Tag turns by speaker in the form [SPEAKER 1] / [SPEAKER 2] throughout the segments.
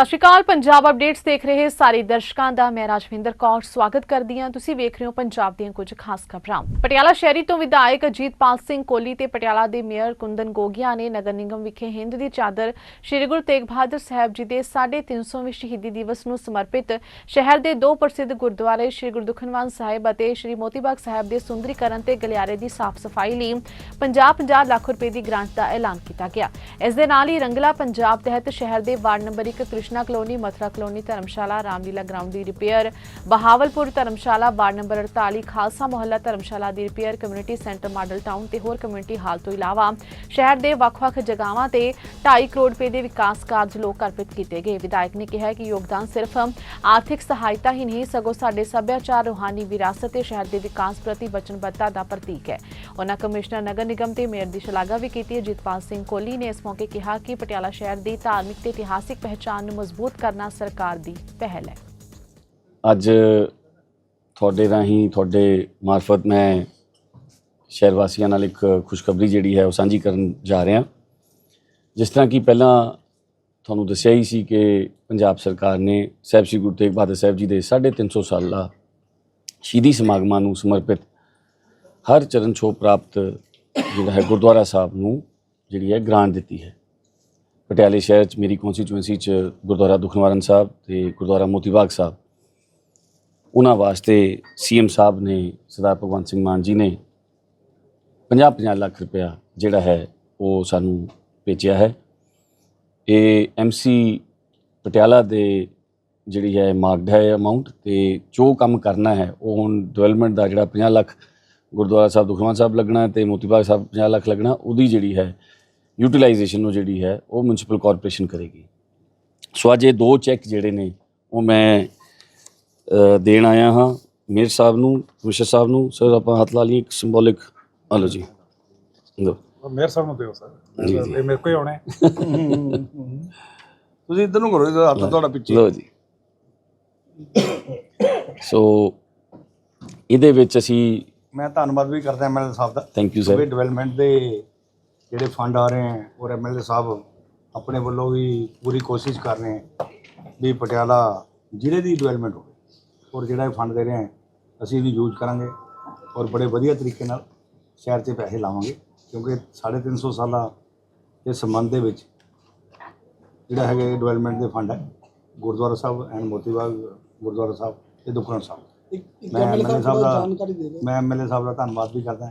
[SPEAKER 1] ਸਤਿ ਸ਼੍ਰੀ ਅਕਾਲ। ਪੰਜਾਬ ਅਪਡੇਟਸ ਦੇਖ ਰਹੇ ਸਾਰੇ ਦਰਸ਼ਕਾਂ ਦਾ। ਮੈਂ ਰਾਜਵਿੰਦਰ ਕੌਰ। ਸਵਾਗਤ ਕਰਦੀ ਹਾਂ। ਤੁਸੀਂ ਵੇਖ ਰਹੇ ਹੋ ਪੰਜਾਬ ਦੀਆਂ ਕੁਝ ਖਾਸ ਖਬਰਾਂ। ਪਟਿਆਲਾ ਸ਼ਹਿਰੀ ਤੋਂ ਵਿਧਾਇਕ ਅਜੀਤਪਾਲ ਸਿੰਘ ਕੋਹਲੀ ਤੇ ਪਟਿਆਲਾ ਦੇ ਮੇਅਰ ਕੁੰਦਨ ਗੋਗਿਆ ਨੇ ਨਗਰ ਨਿਗਮ ਵਿਖੇ ਹਿੰਦ ਦੀ ਚਾਦਰ ਸ੍ਰੀ ਗੁਰੂ ਤੇਗ ਬਹਾਦਰ ਸਾਹਿਬ ਜੀ ਦੇ 350ਵੇਂ ਸ਼ਹੀਦੀ ਦਿਵਸ ਨੂੰ ਸਮਰਪਿਤ ਸ਼ਹਿਰ ਦੇ ਦੋ ਪ੍ਰਸਿੱਧ ਗੁਰਦੁਆਰੇ ਸ੍ਰੀ ਗੁਰੂ ਦੁਖਨਿਵਾਰਨ ਸਾਹਿਬ ਅਤੇ ਸ੍ਰੀ ਮੋਤੀ ਬਾਗ ਸਾਹਿਬ ਦੇ ਸੁੰਦਰੀਕਰਨ ਤੇ ਗਲਿਆਰੇ ਦੀ ਸਾਫ਼ ਸਫ਼ਾਈ ਲਈ 50-50 ਲੱਖ ਰੁਪਏ ਦੀ ਗ੍ਰਾਂਟ ਦਾ ਐਲਾਨ ਕੀਤਾ ਗਿਆ। ਇਸ ਦੇ ਨਾਲ ਹੀ ਰੰਗਲਾ ਪੰਜਾਬ ਤਹਿਤ ਸ਼ਹਿਰ ਦੇ ward number 1 Krishna colony, Mathura colony, dharamshala, Ramlila ground ਦੀ repair, Bahawalpur dharamshala, ward number 48 Khalsa Mohalla dharamshala ਦੀ repair, community centre, Model Town ਤੇ ਹੋਰ ਕਮਿਊਨਿਟੀ ਹਾਲ ਤੋਂ ਇਲਾਵਾ ਸ਼ਹਿਰ ਦੇ ਵੱਖ-ਵੱਖ ਜਗ੍ਹਾਵਾਂ ਤੇ 2.5 ਕਰੋੜ ਰੁਪਏ ਦੇ ਵਿਕਾਸ ਕਾਰਜ ਲੋਕ ਅਰਪਿਤ ਕੀਤੇ ਗਏ। ਵਿਧਾਇਕ ਨੇ ਕਿਹਾ ਕਿ ਯੋਗਦਾਨ ਸਿਰਫ ਆਰਥਿਕ ਸਹਾਇਤਾ ਹੀ ਨਹੀਂ, ਸਗੋਂ ਸਾਡੇ ਸੱਭਿਆਚਾਰ, ਰੂਹਾਨੀ ਵਿਰਾਸਤ ਤੇ ਸ਼ਹਿਰ ਦੇ ਵਿਕਾਸ ਪ੍ਰਤੀ ਵਚਨਬੱਧਤਾ ਦਾ ਪ੍ਰਤੀਕ ਹੈ। ਉਹਨਾਂ ਕਮਿਸ਼ਨਰ ਨਗਰ ਨਿਗਮ ਤੇ ਮੇਅਰ ਦੀ ਸ਼ਲਾਘਾ ਵੀ ਕੀਤੀ ਹੈ। ਜੀਤਪਾਲ ਸਿੰਘ ਕੋਹਲੀ ਨੇ ਇਸ ਮੌਕੇ ਕਿਹਾ ਕਿ ਪਟਿਆਲਾ ਸ਼ਹਿਰ ਦੀ ਧਾਰਮਿਕ ਤੇ ਇਤਿਹਾਸਿਕ ਪਹਿਚਾਣ ਨੂੰ ਮਜ਼ਬੂਤ ਕਰਨਾ ਸਰਕਾਰ ਦੀ ਪਹਿਲ ਹੈ।
[SPEAKER 2] ਅੱਜ ਤੁਹਾਡੇ ਰਾਹੀਂ ਤੁਹਾਡੇ ਮਾਰਫਤ ਮੈਂ ਸ਼ਹਿਰ ਵਾਸੀਆਂ ਨਾਲ ਇੱਕ ਖੁਸ਼ਖਬਰੀ ਜਿਹੜੀ ਹੈ ਉਹ ਸਾਂਝੀ ਕਰਨ ਜਾ ਰਿਹਾ। ਜਿਸ ਤਰ੍ਹਾਂ ਕਿ ਪਹਿਲਾਂ ਤੁਹਾਨੂੰ ਦੱਸਿਆ ਹੀ ਸੀ ਕਿ ਪੰਜਾਬ ਸਰਕਾਰ ਨੇ ਸਾਹਿਬ ਸ੍ਰੀ ਗੁਰੂ ਤੇਗ ਬਹਾਦਰ ਸਾਹਿਬ ਜੀ ਦੇ 350 ਸਾਲਾ ਸ਼ਹੀਦੀ ਸਮਾਗਮਾਂ ਨੂੰ ਸਮਰਪਿਤ ਹਰ ਚਰਨ ਛੋਹ ਪ੍ਰਾਪਤ ਜਿਹੜਾ ਹੈ ਗੁਰਦੁਆਰਾ ਸਾਹਿਬ ਨੂੰ ਜਿਹੜੀ ਹੈ ਗ੍ਰਾਂਟ ਦਿੱਤੀ ਹੈ। ਪਟਿਆਲੇ ਸ਼ਹਿਰ 'ਚ, ਮੇਰੀ ਕੌਂਸਟੀਚੁਐਂਸੀ 'ਚ ਗੁਰਦੁਆਰਾ ਦੁਖਨਿਵਾਰਨ ਸਾਹਿਬ ਤੇ ਗੁਰਦੁਆਰਾ ਮੋਤੀ ਬਾਗ ਸਾਹਿਬ। ਉਹਨਾਂ ਵਾਸਤੇ ਸੀਐਮ ਸਾਹਿਬ ਨੇ, ਸਰਦਾਰ ਭਗਵੰਤ ਸਿੰਘ ਮਾਨ ਜੀ ਨੇ 50-50 ਲੱਖ ਰੁਪਇਆ ਜਿਹੜਾ ਹੈ, ਉਹ ਸਾਨੂੰ ਭੇਜਿਆ ਹੈ। ਇਹ ਐਮਸੀ ਪਟਿਆਲਾ ਦੇ ਜਿਹੜੀ ਹੈ ਮਾਰਕਡ ਹੈ ਅਮਾਉਂਟ ਤੇ ਜੋ ਕੰਮ ਕਰਨਾ ਹੈ, ਉਹ ਹੁਣ ਡਿਵੈਲਪਮੈਂਟ ਦਾ ਜਿਹੜਾ 50 ਲੱਖ ਗੁਰਦੁਆਰਾ ਸਾਹਿਬ ਦੁਖਨਿਵਾਰਨ ਸਾਹਿਬ ਲੱਗਣਾ ਤੇ ਮੋਤੀ ਬਾਗ ਸਾਹਿਬ 50 ਲੱਖ ਲੱਗਣਾ, ਉਹਦੀ ਜਿਹੜੀ ਹੈ ਯੂਟਿਲਾਈਜੇਸ਼ਨ ਨੂੰ ਜਿਹੜੀ ਹੈ ਉਹ ਮਿਊਨਿਸਪਲ ਕਾਰਪੋਰੇਸ਼ਨ ਕਰੇਗੀ। ਸੋ ਅੱਜ ਇਹ ਦੋ ਚੈੱਕ ਜਿਹੜੇ ਨੇ ਉਹ ਮੈਂ ਦੇਣ ਆਇਆ ਹਾਂ। ਮੇਰ ਸਾਹਿਬ ਨੂੰ ਕਮਿਸ਼ਨਰ ਸਾਹਿਬ ਨੂੰ। ਸਰ ਆਪਾਂ ਹੱਥ ਲਾ ਲਈ ਇੱਕ ਸਿੰਬੋਲਿਕ ਹਲੋ ਜੀ। ਲਓ।
[SPEAKER 3] ਮੇਰ ਸਾਹਿਬ ਨੂੰ ਦਿਓ ਸਰ। ਇਹ ਮੇਰੇ ਕੋਲ ਹੀ ਆਉਣੇ।
[SPEAKER 4] ਤੁਸੀਂ ਇੱਧਰ ਨੂੰ ਕਰੋ ਇਹਦਾ ਹੱਥ ਤੁਹਾਡਾ ਪਿੱਛੇ।
[SPEAKER 2] ਲਓ ਜੀ। ਸੋ ਇਹਦੇ ਵਿੱਚ ਅਸੀਂ
[SPEAKER 4] ਮੈਂ ਧੰਨਵਾਦ ਵੀ ਕਰਦਾ ਐਮਐਲਏ ਸਾਹਿਬ ਦਾ
[SPEAKER 2] ਥੈਂਕ ਯੂ ਸਰ
[SPEAKER 4] ਡਿਵੈਲਪਮੈਂਟ ਦੇ ਜਿਹੜੇ ਫੰਡ ਆ ਰਹੇ ਹਨ ਔਰ ਐਮਐਲਏ ਸਾਹਿਬ ਆਪਣੇ ਵੱਲੋਂ ਵੀ ਪੂਰੀ ਕੋਸ਼ਿਸ਼ ਕਰ ਰਹੇ ਹਨ ਵੀ ਪਟਿਆਲਾ ਜ਼ਿਲ੍ਹੇ ਦੀ ਡਿਵੈਲਪਮੈਂਟ ਹੋਵੇ ਔਰ ਜਿਹੜਾ ਇਹ ਫੰਡ ਦੇ ਰਹੇ ਹਨ ਅਸੀਂ ਇਹਦੀ ਯੂਜ਼ ਕਰਾਂਗੇ ਔਰ ਬੜੇ ਵਧੀਆ ਤਰੀਕੇ ਨਾਲ ਸ਼ਹਿਰ 'ਚ ਪੈਸੇ ਲਾਵਾਂਗੇ ਕਿਉਂਕਿ 350 ਸਾਲਾਂ ਦੇ ਸੰਬੰਧ ਦੇ ਵਿੱਚ ਜਿਹੜਾ ਹੈਗਾ ਡਿਵੈਲਪਮੈਂਟ ਦੇ ਫੰਡ ਹੈ ਗੁਰਦੁਆਰਾ ਸਾਹਿਬ ਐਂਡ ਮੋਤੀਬਾਗ ਗੁਰਦੁਆਰਾ ਸਾਹਿਬ ਤੇ ਦੁਖਨਿਵਾਰਨ ਸਾਹਿਬ। ਮੈਂ ਐਮਐਲਏ ਸਾਹਿਬ ਦਾ ਮੈਂ ਐਮਐਲਏ ਸਾਹਿਬ ਦਾ ਧੰਨਵਾਦ ਵੀ ਕਰਦਾ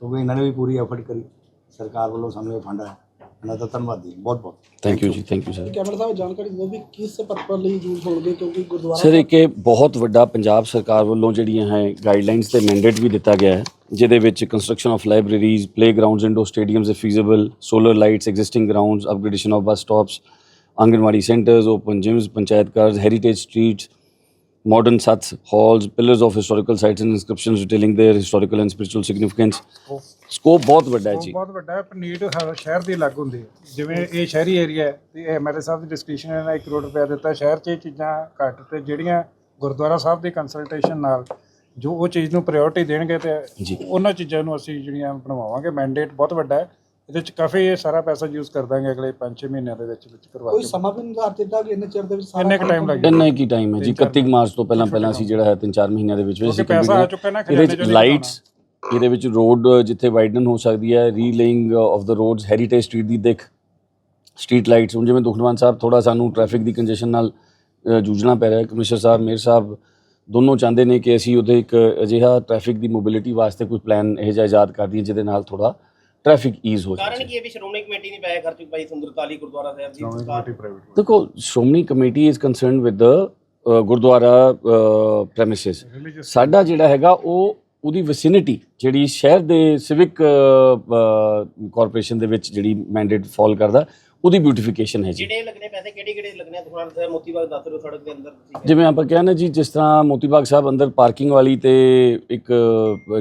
[SPEAKER 4] ਕਿਉਂਕਿ ਇਹਨਾਂ ਨੇ ਵੀ ਪੂਰੀ ਐਫਰਟ ਕਰੀ। ਸਰਕਾਰ ਵੱਲੋਂ ਸਾਨੂੰ ਇਹ ਫੰਡ ਹੈ। ਇਹਨਾਂ ਦਾ ਧੰਨਵਾਦੀ ਬਹੁਤ ਬਹੁਤ।
[SPEAKER 2] Thank you ji thank you sir
[SPEAKER 5] camera sahib ਜਾਣਕਾਰੀ ਦਿਓ ਵੀ ਕਿਸ ਪਰਪਸ ਲਈ ਯੂਜ਼ ਹੋਣਗੇ ਕਿਉਂਕਿ ਗੁਰਦੁਆਰਾ
[SPEAKER 2] ਸਰ ਇੱਕ ਇਹ ਬਹੁਤ ਵੱਡਾ ਪੰਜਾਬ ਸਰਕਾਰ ਵੱਲੋਂ ਜਿਹੜੀਆਂ ਹੈ ਗਾਈਡਲਾਈਨਸ ਤੇ ਮੈਂਡੇਟ ਵੀ ਦਿੱਤਾ ਗਿਆ ਹੈ ਜਿਹਦੇ ਵਿੱਚ construction of libraries playgrounds indoor stadiums if feasible solar lights existing grounds upgradation of bus stops anganwadi centres open gyms panchayat cars heritage streets modern sats halls pillars of historical sites and inscriptions detailing their historical and spiritual significance. Scope ਬਹੁਤ ਵੱਡਾ ਹੈ ਜੀ।
[SPEAKER 3] ਬਹੁਤ ਵੱਡਾ ਹੈ need ਸ਼ਹਿਰ ਦੀ ਲੱਗ ਹੁੰਦੀ ਹੈ। ਜਿਵੇਂ ਇਹ ਸ਼ਹਿਰੀ ਏਰੀਆ ਹੈ ਤੇ ਇਹ ਐਮਐਲਏ ਸਾਹਿਬ ਦੀ ਡਿਸਕ੍ਰਿਪਸ਼ਨ ਨੇ 1 ਕਰੋੜ ਰੁਪਏ ਦਿੱਤਾ। ਸ਼ਹਿਰ 'ਚ ਇਹ ਚੀਜ਼ਾਂ ਘੱਟ ਤੇ ਜਿਹੜੀਆਂ ਗੁਰਦੁਆਰਾ ਸਾਹਿਬ ਦੀ ਕੰਸਲਟੇਸ਼ਨ ਨਾਲ ਜੋ ਉਹ ਚੀਜ਼ ਨੂੰ ਪ੍ਰਾਇੋਰਟੀ ਦੇਣਗੇ ਤੇ
[SPEAKER 2] ਜੀ।
[SPEAKER 3] ਉਹਨਾਂ ਚੀਜ਼ਾਂ ਨੂੰ ਅਸੀਂ ਜਿਹੜੀਆਂ ਬਣਵਾਵਾਂਗੇ। ਮੈਂਡੇਟ ਬਹੁਤ ਵੱਡਾ ਹੈ। ਇਹਦੇ 'ਚ ਕਾਫੀ ਇਹ ਸਾਰਾ ਪੈਸਾ ਯੂਜ਼ ਕਰ ਦਾਂਗੇ ਅਗਲੇ 5-6 ਮਹੀਨਿਆਂ ਦੇ ਵਿੱਚ ਵਿੱਚ ਕਰਵਾ
[SPEAKER 5] ਕੋਈ ਸਮਾਂ ਵੀ ਨਿਰਧਾਰਿਤ ਦਿੱਤਾ ਕਿ ਇੰਨੇ ਚਿਰ ਦੇ ਵਿੱਚ
[SPEAKER 3] ਇੰਨੇ ਕੁ
[SPEAKER 5] ਕੰਮ
[SPEAKER 3] time ਲੱਗ
[SPEAKER 5] complete
[SPEAKER 2] ਇੰਨਾ ਕੀ ਟਾਈਮ ਹੈ ਜੀ? 31 ਮਾਰਚ ਤੋਂ ਪਹਿਲਾਂ ਪਹਿਲਾਂ ਅਸੀਂ ਜਿਹੜਾ ਹੈ 3-4 ਮਹੀਨਿਆਂ ਦੇ ਵਿੱਚ ਵਿੱਚ
[SPEAKER 3] ਕਿਉਂਕਿ
[SPEAKER 2] ਅਸੀਂ
[SPEAKER 3] ਪੈਸਾ ਆ ਚੁੱਕਾ ਨਾ
[SPEAKER 2] ਇਹਦੇ ਵਿੱਚ ਲਾਈਟਸ ਇਹਦੇ ਵਿੱਚ ਰੋਡ ਜਿੱਥੇ ਵਾਈਡਨ ਹੋ ਸਕਦੀ ਹੈ relaying of the roads heritage street ਦੀ ਦੇਖ। ਸਟਰੀਟ ਲਾਈਟਸ ਹੁਣ ਜਿਵੇਂ ਦੁਖਨਵਾਨ ਸਾਹਿਬ ਥੋੜਾ ਸਾਨੂੰ ਟ੍ਰੈਫਿਕ ਦੀ ਕੰਜੈਸ਼ਨ ਨਾਲ ਜੂਝਣਾ ਪੈ ਰਿਹਾ ਹੈ। ਕਮਿਸ਼ਨਰ ਸਾਹਿਬ ਮੇਅਰ ਸਾਹਿਬ ਦੋਨੋਂ ਚਾਹੁੰਦੇ ਨੇ ਕਿ ਅਸੀਂ ਉਹਦੇ ਇੱਕ ਅਜਿਹਾ ਟ੍ਰੈਫਿਕ ਦੀ ਮੋਬਿਲਿਟੀ ਵਾਸਤੇ ਕੋਈ ਪਲਾਨ ਇਹ ਜਿਹਾ ਇਜਾਦ ਕਰ ਦਈਏ ਜਿਹਦੇ ਨਾਲ ਥੋੜਾ ਟ੍ਰੈਫਿਕ ਈਜ਼ ਹੋ
[SPEAKER 6] ਕਾਰਨ
[SPEAKER 2] ਜਾਵੇ
[SPEAKER 6] ਕੀ ਹੈ ਵੀ ਸ਼੍ਰੋਮਣੀ ਕਮੇਟੀ ਨੇ ਪੈਸੇ ਖਰਚ ਪਾਈ ਸੁੰਦਰਤਾਲੀ ਗੁਰਦੁਆਰਾ ਸਾਹਿਬ ਸਰਕਾਰ-
[SPEAKER 3] ਪ੍ਰਾਈਵੇਟ
[SPEAKER 2] ਦੇਖੋ Shiromani committee is concerned with the gurdwara premises ਸਾਡਾ ਜਿਹੜਾ ਹੈਗਾ ਉਹ ਉਹਦੀ ਵਿਸਿਨਿਟੀ ਜਿਹੜੀ ਸ਼ਹਿਰ ਦੇ ਸਿਵਿਕ ਕਾਰਪੋਰੇਸ਼ਨ ਦੇ ਵਿੱਚ ਜਿਹੜੀ ਮੈਂਡੇਟ ਫਾਲ ਕਰਦਾ ਉਹਦੀ ਬਿਊਟੀਫਿਕੇਸ਼ਨ ਹੈ ਜੀ।
[SPEAKER 6] ਜਿਹੜੇ ਲੱਗਣੇ ਪੈਸੇ ਕਿਹੜੇ ਕਿਹੜੇ ਲੱਗਣੇ ਦੁਕਾਨ ਸਾਹਿਬ ਮੋਤੀ ਬਾਗ ਦੱਸ ਦਿਓ ਸੜਕ ਦੇ ਅੰਦਰ ਤੁਸੀਂ।
[SPEAKER 2] ਜਿਵੇਂ ਆਪਾਂ ਕਿਹਾ ਨਾ ਜੀ ਜਿਸ ਤਰ੍ਹਾਂ ਮੋਤੀ ਬਾਗ ਸਾਹਿਬ ਅੰਦਰ ਪਾਰਕਿੰਗ ਵਾਲੀ ਤੇ ਇੱਕ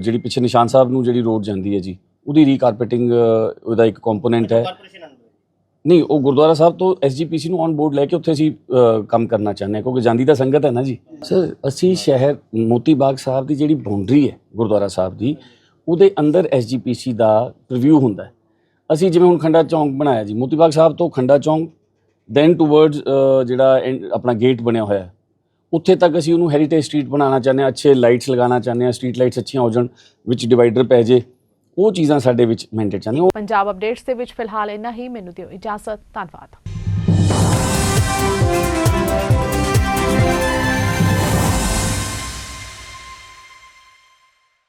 [SPEAKER 2] ਜਿਹੜੀ ਪਿੱਛੇ ਨਿਸ਼ਾਨ ਸਾਹਿਬ ਨੂੰ ਜਿਹੜੀ ਰੋਡ ਜਾਂਦੀ ਹੈ ਜੀ। ਉਹਦੀ ਰੀਕਾਰਪੇਟਿੰਗ ਉਹਦਾ ਇੱਕ ਕੰਪੋਨੈਂਟ ਹੈ। ਨਹੀਂ ਉਹ ਗੁਰਦੁਆਰਾ ਸਾਹਿਬ ਤੋਂ ਐਸਜੀਪੀਸੀ ਨੂੰ ਔਨ ਬੋਰਡ ਲੈ ਕੇ ਉੱਥੇ ਅਸੀਂ ਕੰਮ ਕਰਨਾ ਚਾਹੁੰਦੇ ਹਾਂ ਕਿਉਂਕਿ ਜਾਂਦੀ ਤਾਂ ਸੰਗਤ ਹੈ ਨਾ ਜੀ। ਸਰ ਅਸੀਂ ਸ਼ਹਿਰ ਮੋਤੀ ਬਾਗ ਸਾਹਿਬ ਦੀ ਜਿਹੜੀ ਬਾਉਂਡਰੀ ਹੈ ਗੁਰਦੁਆਰਾ ਸਾਹਿਬ ਦੀ ਉਹਦੇ ਅੰਦਰ ਐਸਜੀਪੀਸੀ ਦਾ ਰਿਵਿਊ ਹੁੰਦਾ ਹੈ। ਅਸੀਂ ਜਿਵੇਂ ਹੁਣ ਖੰਡਾ ਚੌਂਕ ਬਣਾਇਆ ਜੀ ਮੋਤੀ ਬਾਗ ਸਾਹਿਬ ਤੋਂ ਖੰਡਾ ਚੌਂਕ ਦੈਨ ਟੂਵਰਡਸ ਜਿਹੜਾ ਆਪਣਾ ਗੇਟ ਬਣਿਆ ਹੋਇਆ ਹੈ। ਉੱਥੇ ਤੱਕ ਅਸੀਂ ਉਹਨੂੰ ਹੈਰੀਟੇਜ ਸਟਰੀਟ ਬਣਾਉਣਾ ਚਾਹੁੰਦੇ ਹਾਂ ਅੱਛੇ ਲਾਈਟਸ ਲਗਾਉਣਾ ਚਾਹੁੰਦੇ ਹਾਂ ਸਟਰੀਟ ਲਾਈਟਸ ਅੱਛੀਆਂ ਹੋ ਜਾਣ ਵਿੱਚ ਡਿਵਾਈਡਰ ਪੈ ਜੇ। ਉਹ ਚੀਜ਼ਾਂ ਸਾਡੇ ਵਿੱਚ ਮੈਂਡੇਟ ਜਾਂਦੀਆਂ।
[SPEAKER 1] ਪੰਜਾਬ ਅਪਡੇਟਸ ਦੇ ਵਿੱਚ ਫਿਲਹਾਲ ਇੰਨਾ ਹੀ। ਮੈਨੂੰ ਦਿਓ ਇਜਾਜ਼ਤ। ਧੰਨਵਾਦ।